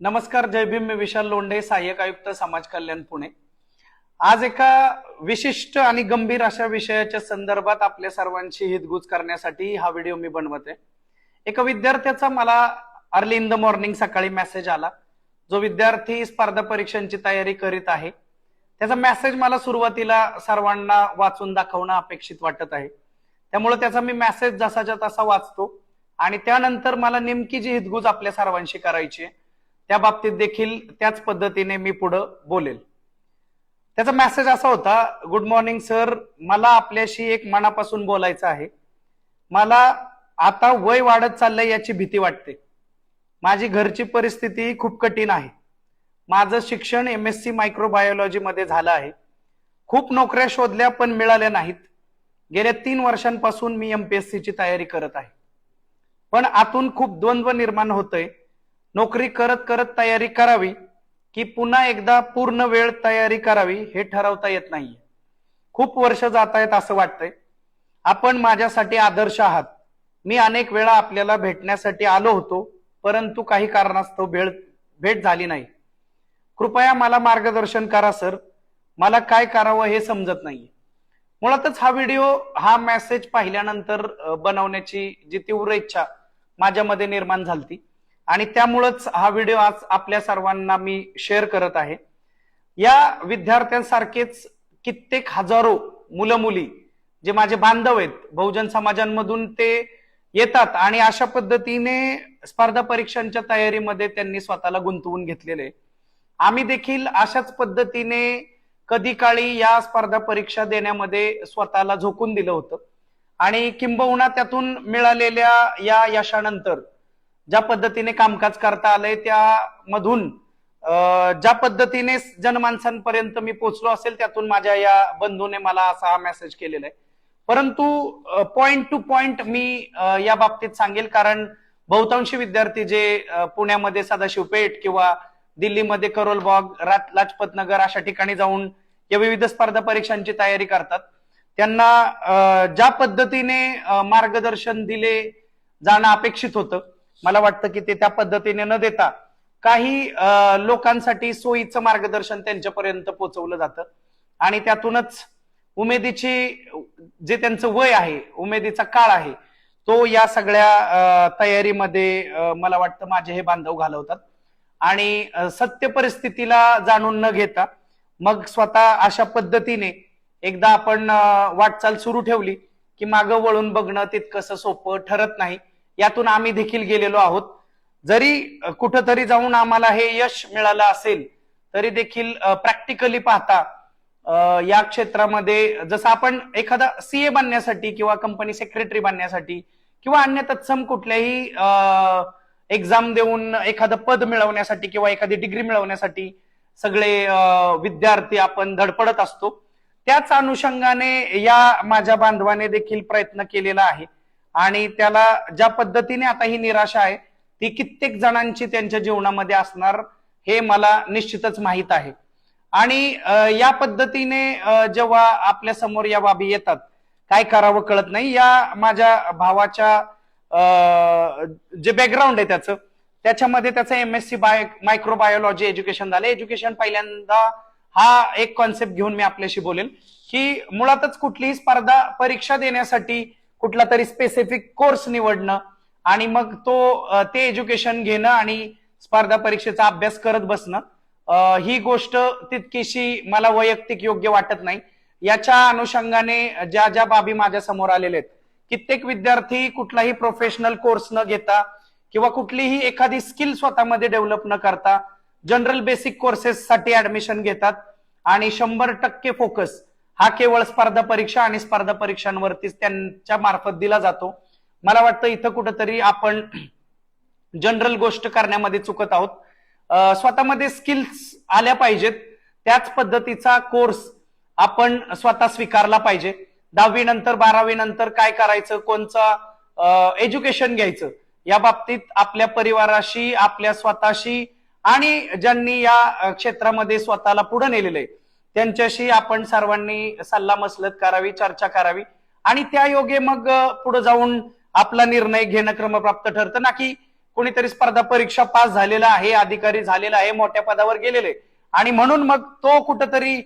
नमस्कार जय भीम. मी विशाल लोंढे सहाय्यक आयुक्त समाज कल्याण पुणे. आज एका विशिष्ट आणि गंभीर अशा विषयाच्या संदर्भात आपल्या सर्वांची हितगुज करण्यासाठी हा व्हिडिओ मी बनवते एका विद्यार्थ्याचा मला अर्ली इन द मॉर्निंग सकाळी मेसेज आला. जो विद्यार्थी स्पर्धा परीक्षांची तयारी करीत आहे. त्याचा मेसेज मला सुरुवातीला सर्वांना वाचून दाखवणं अपेक्षित वाटत आहे. त्यामुळे त्याचा मी मेसेज जसाच्या तसा वाचतो आणि त्यानंतर मला नेमकी जी हितगुज आपल्या सर्वांशी करायची आहे त्या बाबतीत देखील त्याच पद्धतीने मी पुढं बोलेल. त्याचा मेसेज असा होता गुड मॉर्निंग सर मला आपल्याशी एक मनापासून बोलायचं आहे. मला आता वय वाढत चाललंय याची भीती वाटते. माझी घरची परिस्थिती खूप कठीण आहे. माझं शिक्षण एम एस सी मायक्रोबायोलॉजीमध्ये झालं आहे. खूप नोकऱ्या शोधल्या पण मिळाल्या नाहीत. गेल्या तीन वर्षांपासून मी एम पी एस सीची तयारी करत आहे. पण आतून खूप द्वंद्व निर्माण होतंय. नोकरी करत करत तयारी करावी की पुन्हा एकदा पूर्ण वेळ तयारी करावी हे ठरवता येत नाहीये. खूप वर्ष जात आहेत असं वाटतंय. आपण माझ्यासाठी आदर्श आहात. मी अनेक वेळा आपल्याला भेटण्यासाठी आलो होतो परंतु काही कारणास्तव भेट भेट झाली नाही. कृपया मला मार्गदर्शन करा सर. मला काय करावं हे समजत नाहीये. मुळातच हा व्हिडिओ हा मेसेज पाहिल्यानंतर बनवण्याची जी तीव्र इच्छा माझ्यामध्ये निर्माण झालती. आणि त्यामुळंच हा व्हिडिओ आज आपल्या सर्वांना मी शेअर करत आहे या विद्यार्थ्यांसारखेच कित्येक हजारो मुलं मुली जे माझे बांधव आहेत बहुजन समाजांमधून ते येतात आणि अशा पद्धतीने स्पर्धा परीक्षांच्या तयारीमध्ये त्यांनी स्वतःला गुंतवून घेतलेले आहे. आम्ही देखील अशाच पद्धतीने कधी काळी या स्पर्धा परीक्षा देण्यामध्ये स्वतःला झोकून दिलं होतं आणि किंबहुना त्यातून मिळालेल्या या यशानंतर ज्या पद्धतीने कामकाज करता आलंय त्यामधून ज्या पद्धतीने जनमानसांपर्यंत मी पोहोचलो असेल त्यातून माझ्या या बंधूने मला असा हा मेसेज केलेला आहे परंतु पॉइंट टू पॉइंट मी या बाबतीत सांगेल कारण बहुतांशी विद्यार्थी जे पुण्यामध्ये सदाशिवपेठ किंवा दिल्लीमध्ये करोलबाग रा- लाजपत नगर अशा ठिकाणी जाऊन या विविध स्पर्धा परीक्षांची तयारी करतात. त्यांना ज्या पद्धतीने मार्गदर्शन दिले जाणं अपेक्षित होतं मला वाटतं की ते त्या पद्धतीने न देता काही लोकांसाठी सोयीचं मार्गदर्शन त्यांच्यापर्यंत पोहोचवलं जातं. आणि त्यातूनच उमेदीची जे त्यांचं वय आहे उमेदीचा काळ आहे तो या सगळ्या तयारीमध्ये मला वाटतं माझे हे बांधव घालवतात. आणि सत्य परिस्थितीला जाणून न घेता मग स्वतः अशा पद्धतीने एकदा आपण वाटचाल सुरू ठेवली की मागं वळून बघणं तितकंसं सोपं ठरत नाही. यातून आम्ही देखील गेलेलो आहोत. जरी कुठंतरी जाऊन आम्हाला हे यश मिळालं असेल तरी देखील प्रॅक्टिकली पाहता या क्षेत्रामध्ये जसं आपण एखादा सीए बनण्यासाठी किंवा कंपनी सेक्रेटरी बनण्यासाठी किंवा अन्य तत्सम कुठल्याही एक्झाम देऊन एखादं पद मिळवण्यासाठी किंवा एखादी डिग्री मिळवण्यासाठी सगळे विद्यार्थी आपण धडपडत असतो. त्याच अनुषंगाने या माझ्या बांधवाने देखील प्रयत्न केलेला आहे. आणि त्याला ज्या पद्धतीने आता ही निराशा आहे ती कित्येक जणांची त्यांच्या जीवनामध्ये असणार हे मला निश्चितच माहीत आहे. आणि या पद्धतीने जेव्हा आपल्यासमोर या बाबी येतात काय करावं कळत नाही. या माझ्या भावाच्या जे बॅकग्राऊंड आहे त्याचं त्याच्यामध्ये त्याचं M S C by microbiology education झालं. एज्युकेशन पहिल्यांदा हा एक कॉन्सेप्ट घेऊन मी आपल्याशी बोलेल की मुळातच कुठलीही स्पर्धा परीक्षा देण्यासाठी कुठला तरी स्पेसिफिक कोर्स निवडणं आणि मग तो ते एज्युकेशन घेणं आणि स्पर्धा परीक्षेचा अभ्यास करत बसणं. ही गोष्ट तितकीशी मला वैयक्तिक योग्य वाटत नाही. याच्या अनुषंगाने ज्या ज्या बाबी माझ्यासमोर आलेल्या आहेत कित्येक विद्यार्थी कुठलाही प्रोफेशनल कोर्स न घेता किंवा कुठलीही एखादी स्किल स्वतःमध्ये डेव्हलप न करता जनरल बेसिक कोर्सेस साठी ऍडमिशन घेतात आणि शंभर टक्के फोकस हा केवळ स्पर्धा परीक्षा आणि स्पर्धा परीक्षांवरतीच त्यांच्या मार्फत दिला जातो. मला वाटतं इथं कुठंतरी आपण जनरल गोष्ट करण्यामध्ये चुकत आहोत. स्वतःमध्ये स्किल्स आल्या पाहिजेत. त्याच पद्धतीचा कोर्स आपण स्वतः स्वीकारला पाहिजे. दहावी नंतर बारावी नंतर काय करायचं कोणचं एज्युकेशन घ्यायचं या बाबतीत आपल्या परिवाराशी आपल्या स्वतःशी आणि ज्यांनी या क्षेत्रामध्ये स्वतःला पुढे नेलेलं आहे. त्यांच्याशी आपण सर्वांनी सल्ला मसलत करावी चर्चा करावी. आणि त्या योगे मग पुढे जाऊन आपला निर्णय घेणं क्रमप्राप्त ठरतं. ना की कोणीतरी स्पर्धा परीक्षा पास झालेला आहे अधिकारी झालेला आहे मोठ्या पदावर गेलेले. आणि म्हणून मग तो कुठंतरी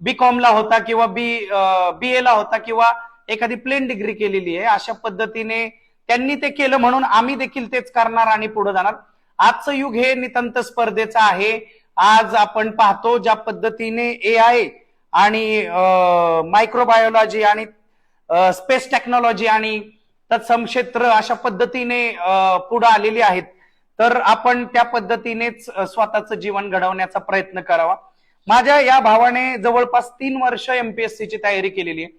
बी ला होता किंवा बी बी ला होता किंवा एखादी प्लेन डिग्री केलेली आहे. अशा पद्धतीने त्यांनी ते केलं म्हणून आम्ही देखील तेच करणार आणि पुढे जाणार. आजचं युग हे नितांत स्पर्धेचं आहे. आज आपण पाहतो ज्या पद्धतीने ए आय आणि मायक्रोबायोलॉजी आणि स्पेस टेक्नॉलॉजी आणि तत्सम क्षेत्र अशा पद्धतीने पुढे आलेली आहेत. तर आपण त्या पद्धतीनेच स्वतःचं जीवन घडवण्याचा प्रयत्न करावा. माझ्या या भावाने जवळपास तीन वर्ष एमपीएससी ची तयारी केलेली आहे.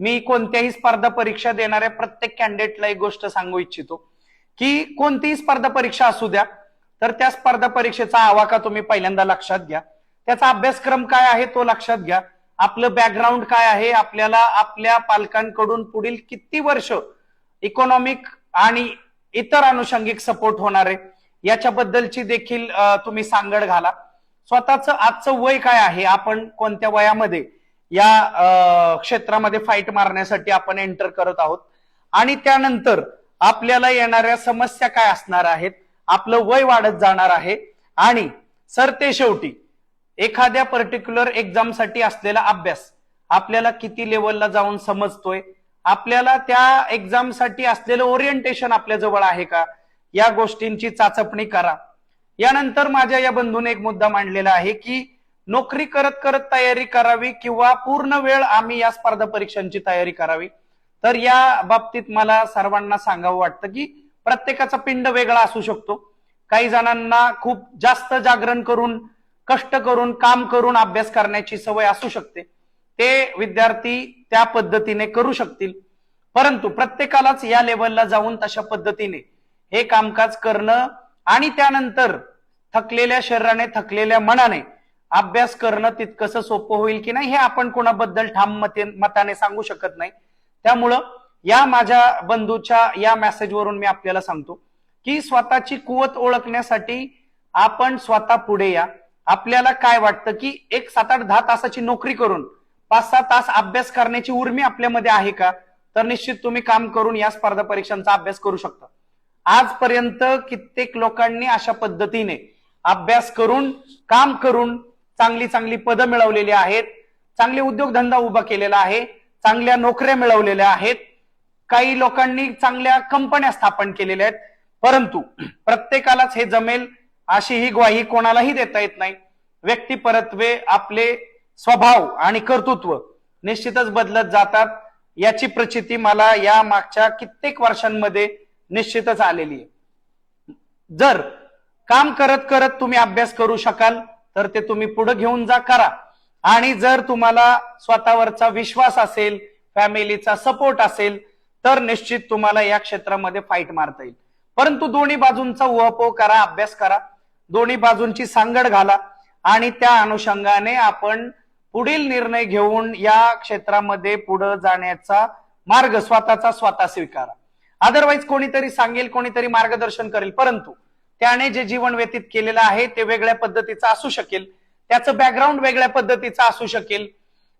मी कोणत्याही स्पर्धा परीक्षा देणाऱ्या प्रत्येक कॅन्डिडेटला एक गोष्ट सांगू इच्छितो की कोणतीही स्पर्धा परीक्षा असू द्या तर त्या स्पर्धा परीक्षेचा आवाका तुम्ही पहिल्यांदा लक्षात घ्या. त्याचा अभ्यासक्रम काय आहे तो लक्षात घ्या. आपलं बॅकग्राऊंड काय आहे आपल्याला आपल्या पालकांकडून पुढील किती वर्ष इकॉनॉमिक आणि इतर अनुषंगिक सपोर्ट होणार आहे याच्याबद्दलची देखील तुम्ही सांगड घाला. स्वतःच आजचं वय काय आहे आपण कोणत्या वयामध्ये या क्षेत्रामध्ये फाईट मारण्यासाठी आपण एंटर करत आहोत? आणि त्यानंतर आपल्याला येणाऱ्या समस्या काय असणार आहेत? आपलं वय वाढत जाणार आहे. आणि सर ते शेवटी एखाद्या पर्टिक्युलर एक्झामसाठी असलेला अभ्यास आपल्याला किती लेवलला जाऊन समजतोय? आपल्याला त्या एक्झामसाठी असलेलं ओरिएंटेशन आपल्या जवळ आहे का? या गोष्टींची चाचपणी करा. यानंतर माझ्या या बंधूने एक मुद्दा मांडलेला आहे की नोकरी करत करत तयारी करावी किंवा पूर्ण वेळ आम्ही या स्पर्धा परीक्षांची तयारी करावी? तर या बाबतीत मला सर्वांना सांगावं वाटतं की प्रत्येकाचा पिंड वेगळा असू शकतो. काही जणांना खूप जास्त जागरण करून कष्ट करून काम करून अभ्यास करण्याची सवय असू शकते. ते विद्यार्थी त्या पद्धतीने करू शकतील. परंतु प्रत्येकालाच या लेवलला जाऊन तशा पद्धतीने हे कामकाज करणं आणि त्यानंतर थकलेल्या शरीराने थकलेल्या मनाने अभ्यास करणं तितकंसं सोपं होईल की नाही हे आपण कोणाबद्दल ठाम मते मताने सांगू शकत नाही. त्यामुळं या माझ्या बंधूच्या या मेसेजवरून मी आपल्याला सांगतो की स्वतःची कुवत ओळखण्यासाठी आपण स्वतः पुढे या. आपल्याला काय वाटतं की एक सात आठ दहा तासाची नोकरी करून पाच सहा तास अभ्यास करण्याची उर्मी आपल्यामध्ये आहे का? तर निश्चित तुम्ही काम करून या स्पर्धा परीक्षांचा अभ्यास करू शकता. आजपर्यंत कित्येक लोकांनी अशा पद्धतीने अभ्यास करून काम करून चांगली चांगली पदं मिळवलेली आहेत चांगले उद्योगधंदा उभा केलेला आहे चांगल्या नोकऱ्या मिळवलेल्या आहेत काही लोकांनी चांगल्या कंपन्या स्थापन केलेल्या आहेत. परंतु प्रत्येकालाच हे जमेल अशी ही ग्वाही कोणालाही देता येत नाही. व्यक्तिपरत्वे आपले स्वभाव आणि कर्तृत्व निश्चितच बदलत जातात. याची प्रचिती मला या मागच्या कित्येक वर्षांमध्ये निश्चितच आलेली आहे. जर काम करत करत तुम्ही अभ्यास करू शकाल तर ते तुम्ही पुढे घेऊन जा करा. आणि जर तुम्हाला स्वतःवरचा विश्वास असेल फॅमिलीचा सपोर्ट असेल तर निश्चित तुम्हाला या क्षेत्रामध्ये फाईट मारता येईल. परंतु दोन्ही बाजूंचा उहापोह करा अभ्यास करा. दोन्ही बाजूंची सांगड घाला आणि त्या अनुषंगाने आपण पुढील निर्णय घेऊन या क्षेत्रामध्ये पुढे जाण्याचा मार्ग स्वतःचा स्वतः स्वीकारा. अदरवाईज कोणीतरी सांगेल कोणीतरी मार्गदर्शन करेल. परंतु त्याने जे जीवन व्यतीत केलेलं आहे ते वेगळ्या पद्धतीचं असू शकेल. त्याचं बॅकग्राऊंड वेगळ्या पद्धतीचं असू शकेल.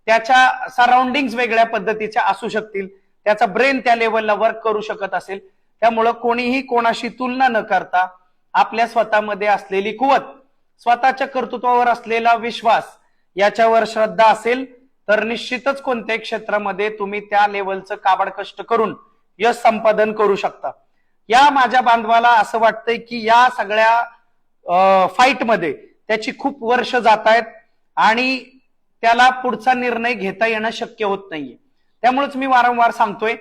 त्याच्या सराउंडिंग वेगळ्या पद्धतीच्या असू शकतील. त्याचा ब्रेन त्या लेवलला वर्क करू शकत असेल. त्यामुळं कोणीही कोणाशी तुलना न करता आपल्या स्वतःमध्ये असलेली कुवत स्वतःच्या कर्तृत्वावर असलेला विश्वास याच्यावर श्रद्धा असेल तर निश्चितच कोणत्याही क्षेत्रामध्ये तुम्ही त्या लेवलचं काबाड कष्ट करून यश संपादन करू शकता. या माझ्या बांधवाला असं वाटतंय की या सगळ्या फाईटमध्ये त्याची खूप वर्ष जात आहेत आणि त्याला पुढचा निर्णय घेता येणं शक्य होत नाहीये. त्यामुळेच मी वारंवार सांगतोय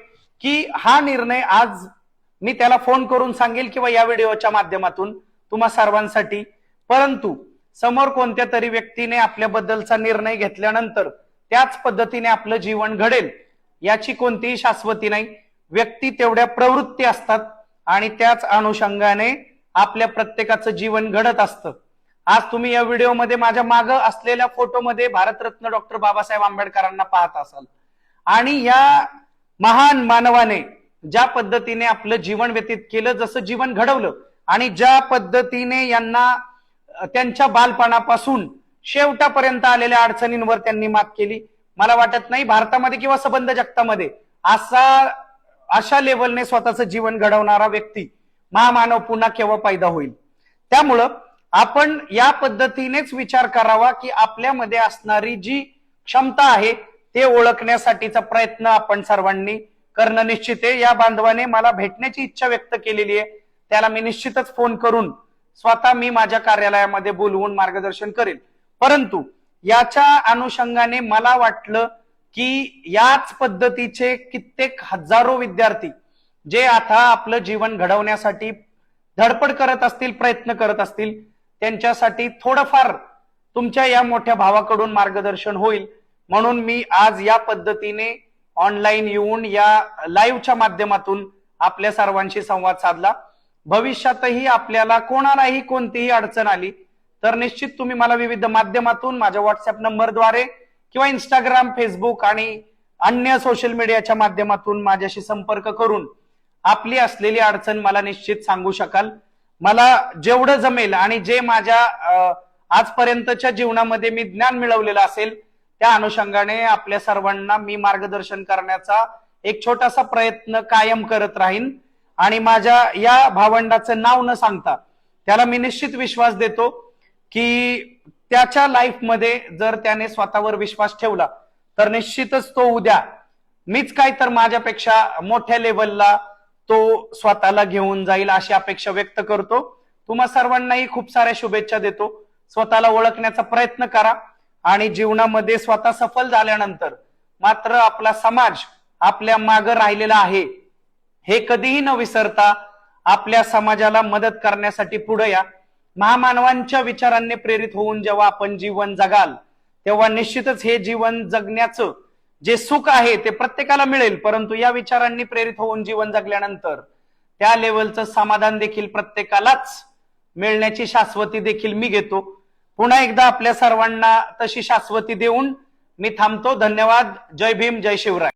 की हा निर्णय आज मी त्याला फोन करून सांगेल किंवा या व्हिडिओच्या माध्यमातून तुम्हा सर्वांसाठी. परंतु समोर कोणत्या तरी व्यक्तीने आपल्याबद्दलचा निर्णय घेतल्यानंतर त्याच पद्धतीने आपलं जीवन घडेल याची कोणतीही शाश्वती नाही. व्यक्ती तेवढ्या प्रवृत्ती असतात आणि त्याच अनुषंगाने आपल्या प्रत्येकाचं जीवन घडत असतं. आज तुम्ही या व्हिडिओमध्ये माझ्या मागं असलेल्या फोटोमध्ये भारतरत्न डॉक्टर बाबासाहेब आंबेडकरांना पाहत असाल. आणि या महान मानवाने ज्या पद्धतीने आपलं जीवन व्यतीत केलं जसं जीवन घडवलं आणि ज्या पद्धतीने यांना त्यांच्या बालपणापासून शेवटापर्यंत आलेल्या अडचणींवर त्यांनी मात केली. मला वाटत नाही भारतामध्ये किंवा सबंध जगतामध्ये असा अशा लेवलने स्वतःचं जीवन घडवणारा व्यक्ती महामानव पुन्हा केव्हा पैदा होईल? त्यामुळं आपण या पद्धतीनेच विचार करावा की आपल्यामध्ये असणारी जी क्षमता आहे ते ओळखण्यासाठीचा प्रयत्न आपण सर्वांनी करणं निश्चित आहे. या बांधवाने मला भेटण्याची इच्छा व्यक्त केलेली आहे. त्याला मी निश्चितच फोन करून स्वतः मी माझ्या कार्यालयामध्ये बोलवून मार्गदर्शन करेल. परंतु याच्या अनुषंगाने मला वाटलं की याच पद्धतीचे कित्येक हजारो विद्यार्थी जे आता आपलं जीवन घडवण्यासाठी धडपड करत असतील प्रयत्न करत असतील त्यांच्यासाठी थोडंफार तुमच्या या मोठ्या भावाकडून मार्गदर्शन होईल. म्हणून मी आज या पद्धतीने ऑनलाईन येऊन या लाईव्हच्या माध्यमातून आपल्या सर्वांशी संवाद साधला. भविष्यातही आपल्याला कोणालाही कोणतीही अडचण आली तर निश्चित तुम्ही मला विविध माध्यमातून माझ्या व्हॉट्सअप नंबरद्वारे किंवा इंस्टाग्राम फेसबुक आणि अन्य सोशल मीडियाच्या माध्यमातून माझ्याशी संपर्क करून आपली असलेली अडचण मला निश्चित सांगू शकाल. मला जेवढं जमेल आणि जे माझ्या आजपर्यंतच्या जीवनामध्ये मी ज्ञान मिळवलेलं असेल त्या अनुषंगाने आपल्या सर्वांना मी मार्गदर्शन करण्याचा एक छोटासा प्रयत्न कायम करत राहीन. आणि माझ्या या भावंडाचं नाव न सांगता त्याला मी निश्चित विश्वास देतो की त्याच्या लाईफमध्ये जर त्याने स्वतःवर विश्वास ठेवला तर निश्चितच तो उद्या मीच काय तर माझ्यापेक्षा मोठ्या लेवलला तो स्वतःला घेऊन जाईल अशी अपेक्षा व्यक्त करतो. तुम्हा सर्वांनाही खूप साऱ्या शुभेच्छा देतो. स्वतःला ओळखण्याचा प्रयत्न करा. आणि जीवनामध्ये स्वतः सफल झाल्यानंतर मात्र आपला समाज आपल्या मागं राहिलेला आहे. हे कधीही न विसरता आपल्या समाजाला मदत करण्यासाठी पुढे या. महामानवांच्या विचारांनी प्रेरित होऊन जेव्हा आपण जीवन जगाल तेव्हा निश्चितच हे जीवन जगण्याचं जे सुख आहे ते प्रत्येकाला मिळेल. परंतु या विचारांनी प्रेरित होऊन जीवन जगल्यानंतर त्या लेवलचं समाधान देखील प्रत्येकालाच मिळण्याची शाश्वती देखील मी घेतो. पुन्हा एकदा आपल्या सर्वांना तशी शाश्वती देऊन मी थांबतो. धन्यवाद. जय भीम जय शिवराय.